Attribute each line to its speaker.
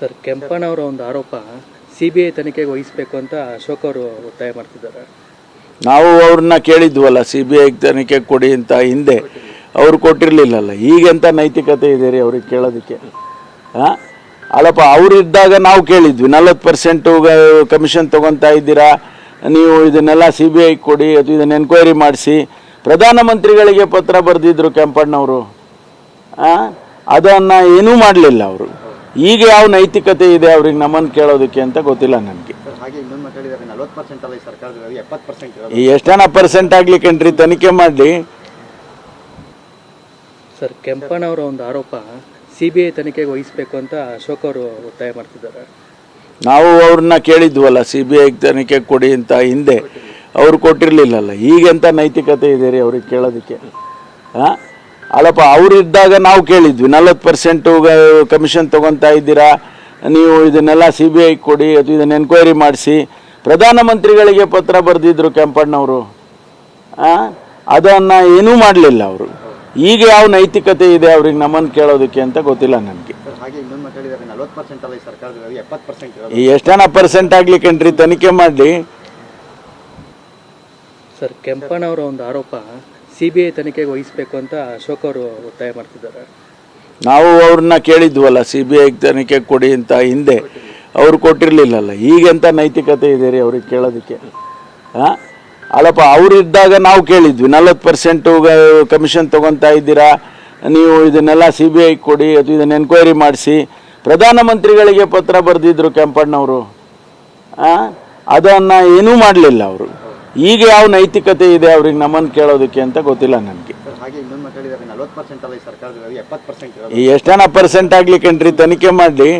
Speaker 1: Sir ಕೆಂಪಣ್ಣವರ ಒಂದು ಆರೋಪ C B I ತನಿಖೆಗೆ ವಹಿಸಬೇಕು ಅಂತ ಅಶೋಕ್ ಅವರು ಒತ್ತಾಯ ಮಾಡ್ತಿದ್ದಾರೆ.
Speaker 2: ನಾವು ಅವ್ರನ್ನ ಕೇಳಿದ್ವಲ್ಲ ಸಿ ಬಿ ಐ ತನಿಖೆ ಕೊಡಿ ಅಂತ ಹಿಂದೆ. ಅವರು ಕೊಟ್ಟಿರಲಿಲ್ಲಲ್ಲ. ಈಗೆಂತ ನೈತಿಕತೆ ಇದೆ ರೀ ಅವ್ರಿಗೆ ಕೇಳೋದಕ್ಕೆ? ಹಾಂ ಅಲ್ಲಪ್ಪ, ಅವರು ಇದ್ದಾಗ ನಾವು ಕೇಳಿದ್ವಿ. ನಲ್ವತ್ತು ಪರ್ಸೆಂಟು ಕಮಿಷನ್ ತೊಗೊತಾ ಇದ್ದೀರಾ? ನೀವು ಇದನ್ನೆಲ್ಲ ಸಿ ಬಿ ಐ ಕೊಡಿ ಅಥವಾ ಇದನ್ನು ಎನ್ಕ್ವೈರಿ ಮಾಡಿಸಿ. ಪ್ರಧಾನಮಂತ್ರಿಗಳಿಗೆ ಪತ್ರ ಬರೆದಿದ್ರು ಕೆಂಪಣ್ಣವರು. ಅದನ್ನು ಏನೂ ಮಾಡಲಿಲ್ಲ ಅವರು. ಈಗ ಯಾವ ನೈತಿಕತೆ ಇದೆ ಅವ್ರಿಗೆ ನಮ್ಮನ್ನು ಕೇಳೋದಕ್ಕೆ ಅಂತ ಗೊತ್ತಿಲ್ಲ ನನಗೆ. ಎಷ್ಟಾನ ಪರ್ಸೆಂಟ್ ಆಗ್ಲಿ ಕಣ್ರಿ ತನಿಖೆ ಮಾಡಿ
Speaker 1: ಸರ್ ಕೆಂಪಣ್ಣವರ ಒಂದು ಆರೋಪ ಸಿ ಬಿ ಐ ತನಿಖೆಗೆ ವಹಿಸಬೇಕು ಅಂತ ಅಶೋಕ್ ಅವರು ಒತ್ತಾಯ ಮಾಡ್ತಿದ್ದಾರೆ.
Speaker 2: ನಾವು ಅವ್ರನ್ನ ಕೇಳಿದ್ವಲ್ಲ ಸಿ ಬಿ ಐ ತನಿಖೆ ಕೊಡಿ ಅಂತ ಹಿಂದೆ. ಅವ್ರು ಕೊಟ್ಟಿರ್ಲಿಲ್ಲಲ್ಲ. ಈಗೆಂತ ನೈತಿಕತೆ ಇದೆ ರೀ ಅವ್ರಿಗೆ ಕೇಳೋದಕ್ಕೆ? ಹಾಂ ಅಲ್ಲಪ್ಪ ಅವ್ರು ಇದ್ದಾಗ ನಾವು ಕೇಳಿದ್ವಿ ನಲ್ವತ್ತು ಪರ್ಸೆಂಟು ಕಮಿಷನ್ ತೊಗೊತಾ ಇದ್ದೀರಾ ನೀವು ಇದನ್ನೆಲ್ಲ ಸಿ ಬಿ ಐ ಕೊಡಿ ಅಥವಾ ಇದನ್ನು ಎನ್ಕ್ವೈರಿ ಮಾಡಿಸಿ. ಪ್ರಧಾನಮಂತ್ರಿಗಳಿಗೆ ಪತ್ರ ಬರೆದಿದ್ರು ಕೆಂಪಣ್ಣವರು. ಅದನ್ನು ಏನೂ ಮಾಡಲಿಲ್ಲ ಅವರು. ಈಗ ಯಾವ ನೈತಿಕತೆ ಇದೆ ಅವ್ರಿಗೆ ನಮ್ಮನ್ನು ಕೇಳೋದಕ್ಕೆ ಅಂತ ಗೊತ್ತಿಲ್ಲ ನನಗೆ.
Speaker 3: ಪರ್ಸೆಂಟ್
Speaker 2: ಎಷ್ಟನ ಪರ್ಸೆಂಟ್ ಆಗ್ಲಿಕ್ಕೇನ್ರಿ ತನಿಖೆ ಮಾಡಲಿ?
Speaker 1: ಸರ್ ಕೆಂಪಣ್ಣವರ ಒಂದು ಆರೋಪ ಸಿ ಬಿ ಐ ತನಿಖೆಗೆ ವಹಿಸಬೇಕು ಅಂತ ಅಶೋಕ್ ಅವರು ಒತ್ತಾಯ ಮಾಡ್ತಿದ್ದಾರೆ.
Speaker 2: ನಾವು ಅವ್ರನ್ನ ಕೇಳಿದ್ವಲ್ಲ ಸಿ ಬಿ ಐ ತನಿಖೆ ಕೊಡಿ ಅಂತ ಹಿಂದೆ. ಅವರು ಕೊಟ್ಟಿರಲಿಲ್ಲಲ್ಲ. ಈಗೆಂತ ನೈತಿಕತೆ ಇದೆ ರೀ ಅವ್ರಿಗೆ ಕೇಳೋದಕ್ಕೆ? ಹಾಂ ಅಲ್ಲಪ್ಪ, ಅವರು ಇದ್ದಾಗ ನಾವು ಕೇಳಿದ್ವಿ. ನಲ್ವತ್ತು ಪರ್ಸೆಂಟು ಕಮಿಷನ್ ತೊಗೊತಾ ಇದ್ದೀರಾ? ನೀವು ಇದನ್ನೆಲ್ಲ ಸಿ ಬಿ ಐ ಕೊಡಿ ಅಥವಾ ಇದನ್ನು ಎನ್ಕ್ವೈರಿ ಮಾಡಿಸಿ. ಪ್ರಧಾನಮಂತ್ರಿಗಳಿಗೆ ಪತ್ರ ಬರೆದಿದ್ರು ಕೆಂಪಣ್ಣವರು. ಅದನ್ನು ಏನೂ ಮಾಡಲಿಲ್ಲ ಅವರು. ಈಗ ಯಾವ ನೈತಿಕತೆ ಇದೆ ಅವ್ರಿಗೆ ನಮ್ಮನ್ನು ಕೇಳೋದಕ್ಕೆ ಅಂತ ಗೊತ್ತಿಲ್ಲ ನನಗೆ.
Speaker 3: ಪರ್ಸೆಂಟ್
Speaker 2: ಎಷ್ಟನ ಪರ್ಸೆಂಟ್ ಆಗ್ಲಿಕ್ಕೇನ್ರಿ ತನಿಖೆ ಮಾಡಿ